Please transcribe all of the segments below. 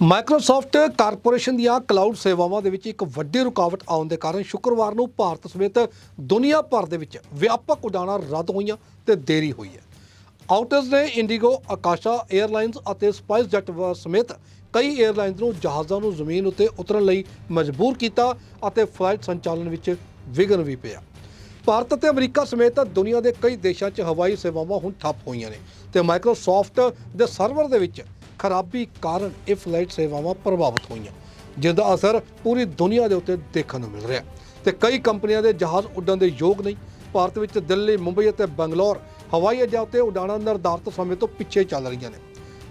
Microsoft corporation ਦੀਆਂ cloud ਸੇਵਾਵਾਂ ਦੇ ਵਿੱਚ ਇੱਕ ਵੱਡੀ ਰੁਕਾਵਟ ਆਉਣ ਦੇ ਕਾਰਨ ਸ਼ੁੱਕਰਵਾਰ ਨੂੰ ਭਾਰਤ ਸਮੇਤ ਦੁਨੀਆ ਭਰ ਦੇ ਵਿੱਚ ਵਿਆਪਕ ਉਡਾਣਾਂ ਰੱਦ ਹੋਈਆਂ ਤੇ ਦੇਰੀ ਹੋਈ ਹੈ। ਆਊਟਰਸ ਨੇ ਇੰਡੀਗੋ, ਆਕਾਸ਼ਾ 에ਅਰਲਾਈਨਸ ਅਤੇ ਸਪਾਈਸ ਜੈਟ ਸਮੇਤ ਕਈ 에ਅਰਲਾਈਨਸ ਨੂੰ ਜਹਾਜ਼ਾਂ ਨੂੰ ਜ਼ਮੀਨ ਉੱਤੇ ਉਤਰਨ ਲਈ ਮਜਬੂਰ ਕੀਤਾ ਅਤੇ ਫਲਾਈਟ ਸੰਚਾਲਨ ਵਿੱਚ ਵਿਘਨ ਵੀ ਪਿਆ। ਭਾਰਤ ਅਤੇ ਅਮਰੀਕਾ ਸਮੇਤ ਦੁਨੀਆ ਦੇ ਕਈ ਦੇਸ਼ਾਂ 'ਚ ਹਵਾਈ ਸੇਵਾਵਾਂ ਹੁਣ ਠੱਪ ਹੋਈਆਂ ਨੇ ਤੇ ਮਾਈਕਰੋਸਾਫਟ ਦੇ ਸਰਵਰ ਦੇ ਵਿੱਚ ਖਰਾਬੀ ਕਾਰਨ ਇਹ ਫਲਾਈਟ ਸੇਵਾਵਾਂ ਪ੍ਰਭਾਵਿਤ ਹੋਈਆਂ ਜਿਸ ਦਾ ਅਸਰ ਪੂਰੀ ਦੁਨੀਆ ਦੇ ਉੱਤੇ ਦੇਖਣ ਨੂੰ ਮਿਲ ਰਿਹਾ ਤੇ ਕਈ ਕੰਪਨੀਆਂ ਦੇ ਜਹਾਜ਼ ਉੱਡਣ ਦੇ ਯੋਗ ਨਹੀਂ। ਭਾਰਤ ਵਿੱਚ ਦਿੱਲੀ, ਮੁੰਬਈ ਅਤੇ ਬੰਗਲੌਰ ਹਵਾਈ ਅੱਡਿਆਂ ਉੱਤੇ ਉਡਾਣਾਂ ਨਿਰਧਾਰਤ ਸਮੇਂ ਤੋਂ ਪਿੱਛੇ ਚੱਲ ਰਹੀਆਂ ਨੇ।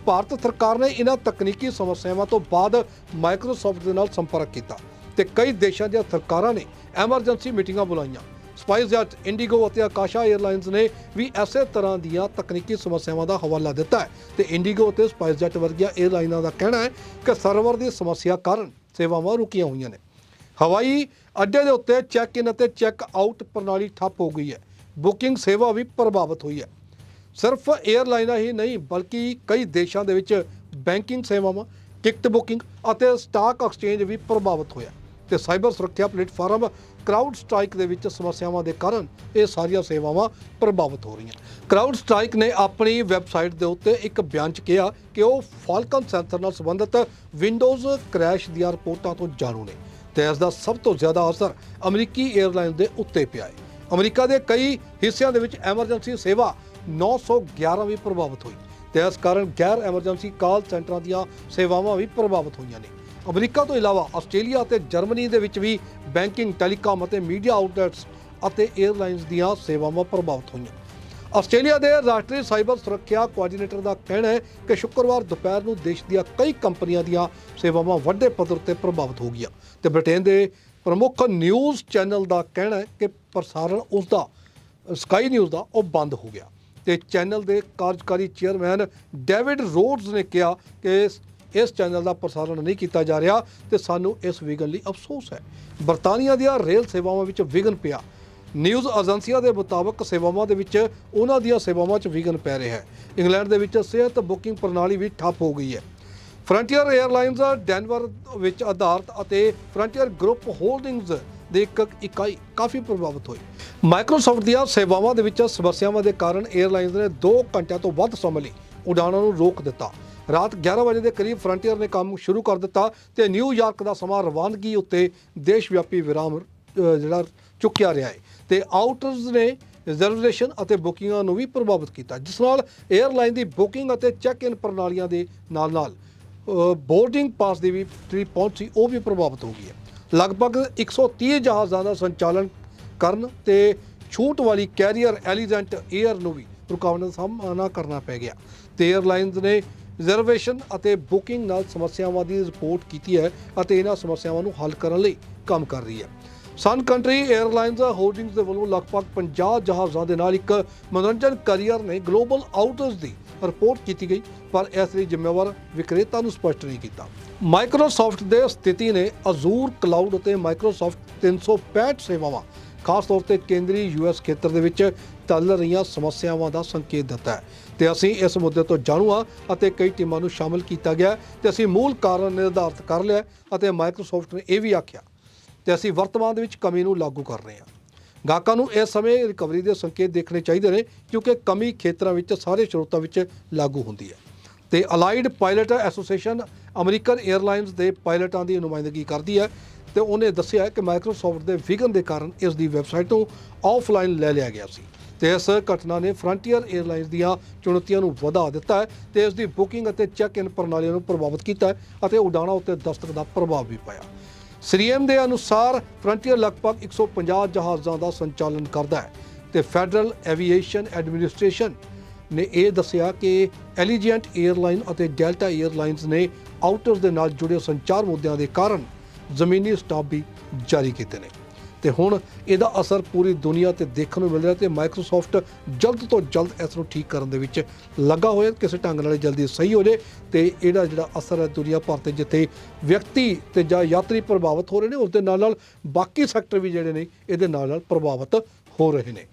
ਭਾਰਤ ਸਰਕਾਰ ਨੇ ਇਹਨਾਂ ਤਕਨੀਕੀ ਸਮੱਸਿਆਵਾਂ ਤੋਂ ਬਾਅਦ ਮਾਈਕਰੋਸਾਫਟ ਦੇ ਨਾਲ ਸੰਪਰਕ ਕੀਤਾ ਤੇ ਕਈ ਦੇਸ਼ਾਂ ਦੀਆਂ ਸਰਕਾਰਾਂ ਨੇ ਐਮਰਜੈਂਸੀ ਮੀਟਿੰਗਾਂ ਬੁਲਾਈਆਂ। ਸਪਾਈਸਜੈਟ ਇੰਡੀਗੋ ਅਤੇ ਆਕਾਸ਼ਾ 에ਅਰਲਾਈਨਸ ਨੇ ਵੀ ਐਸੇ ਤਰ੍ਹਾਂ ਦੀਆਂ ਤਕਨੀਕੀ ਸਮੱਸਿਆਵਾਂ ਦਾ ਹਵਾਲਾ ਦਿੱਤਾ ਹੈ। ਤੇ ਇੰਡੀਗੋ ਅਤੇ ਸਪਾਈਸਜੈਟ ਵਰਗੀਆਂ 에ਅਰਲਾਈਨਾਂ ਦਾ ਕਹਿਣਾ ਹੈ ਕਿ ਸਰਵਰ ਦੀ ਸਮੱਸਿਆ ਕਾਰਨ ਸੇਵਾਵਾਂ ਰੁਕੀਆਂ ਹੋਈਆਂ ਨੇ। ਹਵਾਈ ਅੱਡੇ ਦੇ ਉੱਤੇ ਚੈੱਕ ਇਨ ਅਤੇ ਚੈੱਕ ਆਊਟ ਪ੍ਰਣਾਲੀ ਠੱਪ ਹੋ ਗਈ ਹੈ। ਬੁਕਿੰਗ ਸੇਵਾ ਵੀ ਪ੍ਰਭਾਵਿਤ ਹੋਈ ਹੈ। ਸਿਰਫ 에ਅਰਲਾਈਨਾਂ ਹੀ ਨਹੀਂ, ਬਲਕਿ ਕਈ ਦੇਸ਼ਾਂ ਦੇ ਵਿੱਚ ਬੈਂਕਿੰਗ ਸੇਵਾਵਾਂ, ਟਿਕਟ ਬੁਕਿੰਗ ਅਤੇ ਸਟਾਕ ਐਕਸਚੇਂਜ ਵੀ ਪ੍ਰਭਾਵਿਤ ਹੋਇਆ। ਤੇ ਸਾਈਬਰ ਸੁਰੱਖਿਆ ਪਲੇਟਫਾਰਮ ਕਰਾਊਡ ਸਟ੍ਰਾਈਕ ਦੇ ਵਿੱਚ ਸਮੱਸਿਆਵਾਂ ਦੇ ਕਾਰਨ ਇਹ ਸਾਰੀਆਂ ਸੇਵਾਵਾਂ ਪ੍ਰਭਾਵਿਤ ਹੋ ਰਹੀਆਂ। ਕਰਾਊਡ ਸਟ੍ਰਾਈਕ ਨੇ ਆਪਣੀ ਵੈਬਸਾਈਟ ਦੇ ਉੱਤੇ ਇੱਕ ਬਿਆਨ 'ਚ ਕਿਹਾ ਕਿ ਉਹ ਫਾਲਕਨ ਸੈਂਸਰ ਨਾਲ ਸੰਬੰਧਿਤ ਵਿੰਡੋਜ਼ ਕ੍ਰੈਸ਼ ਦੀਆਂ ਰਿਪੋਰਟਾਂ ਤੋਂ ਜਾਣੂ ਨੇ ਤੇ ਇਸ ਦਾ ਸਭ ਤੋਂ ਜ਼ਿਆਦਾ ਅਸਰ ਅਮਰੀਕੀ 에ਅਰਲਾਈਨ ਦੇ ਉੱਤੇ ਪਿਆ ਹੈ। ਅਮਰੀਕਾ ਦੇ ਕਈ ਹਿੱਸਿਆਂ ਦੇ ਵਿੱਚ ਐਮਰਜੈਂਸੀ ਸੇਵਾ 911 ਵੀ ਪ੍ਰਭਾਵਿਤ ਹੋਈ ਤੇ ਇਸ ਕਾਰਨ ਗੈਰ ਐਮਰਜੈਂਸੀ ਕਾਲ ਸੈਂਟਰਾਂ ਦੀਆਂ ਸੇਵਾਵਾਂ ਵੀ ਪ੍ਰਭਾਵਿਤ ਹੋਈਆਂ ਨੇ। ਅਮਰੀਕਾ ਤੋਂ ਇਲਾਵਾ ਆਸਟ੍ਰੇਲੀਆ ਅਤੇ ਜਰਮਨੀ ਦੇ ਵਿੱਚ ਵੀ ਬੈਂਕਿੰਗ, ਟੈਲੀਕਾਮ ਅਤੇ ਮੀਡੀਆ ਆਊਟਲੈਟਸ ਅਤੇ 에ਅਰਲਾਈਨਸ ਦੀਆਂ ਸੇਵਾਵਾਂ ਪ੍ਰਭਾਵਿਤ ਹੋਈਆਂ। ਆਸਟ੍ਰੇਲੀਆ ਦੇ ਰਾਸ਼ਟਰੀ ਸਾਈਬਰ ਸੁਰੱਖਿਆ ਕੋਆਰਡੀਨੇਟਰ ਦਾ ਕਹਿਣਾ ਹੈ ਕਿ ਸ਼ੁੱਕਰਵਾਰ ਦੁਪਹਿਰ ਨੂੰ ਦੇਸ਼ ਦੀਆਂ ਕਈ ਕੰਪਨੀਆਂ ਦੀਆਂ ਸੇਵਾਵਾਂ ਵੱਡੇ ਪੱਧਰ ਤੇ ਪ੍ਰਭਾਵਿਤ ਹੋ ਗਈਆਂ ਤੇ ਬ੍ਰਿਟੇਨ ਦੇ ਪ੍ਰਮੁੱਖ ਨਿਊਜ਼ ਚੈਨਲ ਦਾ ਕਹਿਣਾ ਹੈ ਕਿ ਪ੍ਰਸਾਰਣ ਉਸ ਦਾ, ਸਕਾਈ ਨਿਊਜ਼ ਦਾ ਉਹ ਬੰਦ ਹੋ ਗਿਆ। ਤੇ ਚੈਨਲ ਦੇ ਕਾਰਜਕਾਰੀ ਚੇਅਰਮੈਨ ਡੇਵਿਡ ਰੋਡਸ ਨੇ ਕਿਹਾ ਕਿ ਇਸ- ਚੈਨਲ ਦਾ ਪ੍ਰਸਾਰਣ ਨਹੀਂ ਕੀਤਾ ਜਾ ਰਿਹਾ ਤੇ ਸਾਨੂੰ ਇਸ ਵਿਘਨ ਲਈ ਅਫਸੋਸ ਹੈ। ਬਰਤਾਨੀਆ ਦੀਆਂ ਰੇਲ ਸੇਵਾਵਾਂ ਵਿੱਚ ਵਿਘਨ ਪਿਆ। ਨਿਊਜ਼ ਏਜੰਸੀਆਂ ਦੇ ਮੁਤਾਬਕ ਸੇਵਾਵਾਂ ਦੇ ਵਿੱਚ ਉਹਨਾਂ ਦੀਆਂ ਸੇਵਾਵਾਂ 'ਚ ਵਿਘਨ ਪੈ ਰਿਹਾ ਹੈ। ਇੰਗਲੈਂਡ ਦੇ ਵਿੱਚ ਸਿਹਤ ਬੁਕਿੰਗ ਪ੍ਰਣਾਲੀ ਵੀ ਠੱਪ ਹੋ ਗਈ ਹੈ। ਫਰੰਟੀਅਰ 에ਅਰਲਾਈਨਸ ਡੈਨਵਰ ਵਿੱਚ ਆਧਾਰਿਤ ਅਤੇ ਫਰੰਟੀਅਰ ਗਰੁੱਪ ਹੋਲਡਿੰਗਜ਼ ਦੇ ਇੱਕ ਇਕਾਈ ਕਾਫੀ ਪ੍ਰਭਾਵਿਤ ਹੋਈ। ਮਾਈਕਰੋਸਾਫਟ ਦੀਆਂ ਸੇਵਾਵਾਂ ਦੇ ਵਿੱਚ ਸਮੱਸਿਆਵਾਂ ਦੇ ਕਾਰਨ 에ਅਰਲਾਈਨਸ ਨੇ 2 ਘੰਟਿਆਂ ਤੋਂ ਵੱਧ ਸਮੇਂ ਲਈ ਉਡਾਣਾਂ ਨੂੰ ਰੋਕ ਦਿੱਤਾ। ਰਾਤ 11 ਵਜੇ ਦੇ ਕਰੀਬ ਫਰੰਟੀਅਰ ਨੇ ਕੰਮ ਸ਼ੁਰੂ ਕਰ ਦਿੱਤਾ ਤੇ ਨਿਊਯਾਰਕ ਦਾ ਸਮਾਂ ਰਵਾਨਗੀ ਉੱਤੇ ਦੇਸ਼ ਵਿਆਪੀ ਵਿਰਾਮ ਜਿਹੜਾ ਚੁੱਕਿਆ ਰਿਹਾ ਹੈ। ਤੇ ਆਊਟਰਸ ਨੇ ਰਿਜ਼ਰਵੇਸ਼ਨ ਅਤੇ ਬੁਕਿੰਗਾਂ ਨੂੰ ਵੀ ਪ੍ਰਭਾਵਿਤ ਕੀਤਾ, ਜਿਸ ਨਾਲ 에ਅਰਲਾਈਨ ਦੀ ਬੁਕਿੰਗ ਅਤੇ ਚੈੱਕ ਇਨ ਪ੍ਰਣਾਲੀਆਂ ਦੇ ਨਾਲ-ਨਾਲ ਬੋਰਡਿੰਗ ਪਾਸ ਦੀ ਵੀ ਜਿਹੜੀ ਪਹੁੰਚ ਸੀ, ਉਹ ਵੀ ਪ੍ਰਭਾਵਿਤ ਹੋ ਗਈ ਹੈ। ਲਗਭਗ 130 ਜਹਾਜ਼ਾਂ ਦਾ ਸੰਚਾਲਨ ਕਰਨ ਤੇ ਛੂਟ ਵਾਲੀ ਕੈਰੀਅਰ ਐਲੀਜੈਂਟ 에ਅਰ ਨੂੰ ਵੀ ਰੁਕਾਵਟ ਦਾ ਸਾਹਮਣਾ ਕਰਨਾ ਪੈ ਗਿਆ। ਤੇ 에ਅਰਲਾਈਨਸ ਨੇ ਰਿਜ਼ਰਵੇਸ਼ਨ ਅਤੇ ਬੁਕਿੰਗ ਨਾਲ ਸਮੱਸਿਆਵਾਂ ਦੀ ਰਿਪੋਰਟ ਕੀਤੀ ਹੈ ਅਤੇ ਇਹਨਾਂ ਸਮੱਸਿਆਵਾਂ ਨੂੰ ਹੱਲ ਕਰਨ ਲਈ ਕੰਮ ਕਰ ਰਹੀ ਹੈ। ਸਨ ਕੰਟਰੀ 에ਅਰਲਾਈਨਸ ਹੋਲਡਿੰਗਸ ਦੇ ਵੱਲੋਂ ਲਗਭਗ 50 ਜਹਾਜ਼ਾਂ ਦੇ ਨਾਲ ਇੱਕ ਮਨੋਰੰਜਨ ਕੈਰੀਅਰ ਨੇ ਗਲੋਬਲ ਆਊਟਰਸ ਦੀ ਰਿਪੋਰਟ ਕੀਤੀ ਗਈ, ਪਰ ਇਸ ਲਈ ਜ਼ਿੰਮੇਵਾਰ ਵਿਕਰੇਤਾ ਨੂੰ ਸਪਸ਼ਟ ਨਹੀਂ ਕੀਤਾ। ਮਾਈਕਰੋਸਾਫਟ ਦੇ ਸਥਿਤੀ ਨੇ ਅਜ਼ੂਰ ਕਲਾਊਡ ਅਤੇ ਮਾਈਕਰੋਸਾਫਟ 365 ਸੇਵਾਵਾਂ ਖਾਸ ਤੌਰ ਤੇ ਕੇਂਦਰੀ ਯੂਐਸ ਖੇਤਰ ਦੇ ਵਿੱਚ ਚੱਲ ਰਹੀਆਂ ਸਮੱਸਿਆਵਾਂ ਦਾ ਸੰਕੇਤ ਦਿੱਤਾ ਹੈ। ਤੇ ਅਸੀਂ ਇਸ ਮੁੱਦੇ ਤੋਂ ਜਾਣੂ ਹਾਂ ਅਤੇ ਕਈ ਟੀਮਾਂ ਨੂੰ ਸ਼ਾਮਲ ਕੀਤਾ ਗਿਆ ਹੈ ਤੇ ਅਸੀਂ ਮੂਲ ਕਾਰਨ ਨਿਰਧਾਰਤ ਕਰ ਲਿਆ ਅਤੇ ਮਾਈਕਰੋਸਾਫਟ ਨੇ ਇਹ ਵੀ ਆਖਿਆ। ਤੇ ਅਸੀਂ ਵਰਤਮਾਨ ਦੇ ਵਿੱਚ ਕਮੀ ਨੂੰ ਲਾਗੂ ਕਰ ਰਹੇ ਹਾਂ। ਗਾਹਕਾਂ ਨੂੰ ਇਸ ਸਮੇਂ ਰਿਕਵਰੀ ਦੇ ਸੰਕੇਤ ਦੇਖਣੇ ਚਾਹੀਦੇ ਨੇ ਕਿਉਂਕਿ ਕਮੀ ਖੇਤਰਾਂ ਵਿੱਚ ਸਾਰੇ ਸਰੋਤਾਂ ਵਿੱਚ ਲਾਗੂ ਹੁੰਦੀ ਹੈ। ਤੇ allied pilot association American airlines ਦੇ ਪਾਇਲਟਾਂ ਦੀ ਨੁਮਾਇੰਦਗੀ ਕਰਦੀ ਹੈ ਤੇ ਉਹਨੇ ਦੱਸਿਆ ਕਿ ਮਾਈਕਰੋਸਾਫਟ ਦੇ ਵਿਘਨ ਦੇ ਕਾਰਨ ਇਸ ਦੀ ਵੈਬਸਾਈਟ ਤੋਂ ਆਫਲਾਈਨ ਲੈ ਲਿਆ ਗਿਆ ਸੀ। ਤੇ ਇਸ ਘਟਨਾ ਨੇ ਫਰੰਟੀਅਰ 에ਅਰਲਾਈਨਸ ਦੀਆਂ ਚੁਣੌਤੀਆਂ ਨੂੰ ਵਧਾ ਦਿੱਤਾ ਹੈ ਤੇ ਇਸ ਦੀ ਬੁਕਿੰਗ ਅਤੇ ਚੈੱਕ-ਇਨ ਪ੍ਰਣਾਲੀਆਂ ਨੂੰ ਪ੍ਰਭਾਵਿਤ ਕੀਤਾ ਹੈ ਅਤੇ ਉਡਾਣਾਂ ਉੱਤੇ ਦਸਤਕ ਦਾ ਪ੍ਰਭਾਵ ਵੀ ਪਾਇਆ ਸ੍ਰੀਐਮ ਦੇ ਅਨੁਸਾਰ ਫਰੰਟੀਅਰ ਲਗਭਗ 150 ਜਹਾਜ਼ਾਂ ਦਾ ਸੰਚਾਲਨ ਕਰਦਾ ਹੈ ਤੇ ਫੈਡਰਲ ਐਵੀਏਸ਼ਨ ਐਡਮਿਨਿਸਟ੍ਰੇਸ਼ਨ ਨੇ ਇਹ ਦੱਸਿਆ ਕਿ ਐਲੀਜੀਐਂਟ 에ਅਰਲਾਈਨ ਅਤੇ ਡੈਲਟਾ 에ਅਰਲਾਈਨਸ ਨੇ ਆਊਟਰਸ ਦੇ ਨਾਲ ਜੁੜੇ ਸੰਚਾਰ ਮੁੱਦਿਆਂ ਦੇ ਕਾਰਨ ਜ਼ਮੀਨੀ ਸਟਾਪ ਵੀ ਜਾਰੀ ਕੀਤੇ ਨੇ। ਤੇ ਹੁਣ ਇਹਦਾ ਅਸਰ ਪੂਰੀ ਦੁਨੀਆ ਤੇ ਦੇਖਣ ਨੂੰ ਮਿਲ ਰਿਹਾ ਤੇ ਮਾਈਕਰੋਸਾਫਟ ਜਲਦ ਤੋਂ ਜਲਦ ਇਸ ਨੂੰ ਠੀਕ ਕਰਨ ਦੇ ਵਿੱਚ ਲੱਗਾ ਹੋਇਆ ਕਿਸੇ ਢੰਗ ਨਾਲ ਜਲਦੀ ਸਹੀ ਹੋ ਜੇ ਤੇ ਇਹਦਾ ਜਿਹੜਾ ਅਸਰ ਹੈ ਦੁਨੀਆ ਭਰ ਤੇ ਜਿੱਥੇ ਵਿਅਕਤੀ ਤੇ ਜਾਂ ਯਾਤਰੀ ਪ੍ਰਭਾਵਿਤ ਹੋ ਰਹੇ ਨੇ ਉਸ ਦੇ ਨਾਲ ਨਾਲ ਬਾਕੀ ਸੈਕਟਰ ਵੀ ਜਿਹੜੇ ਨੇ, ਇਹਦੇ ਨਾਲ ਨਾਲ ਪ੍ਰਭਾਵਿਤ ਹੋ ਰਹੇ ਨੇ।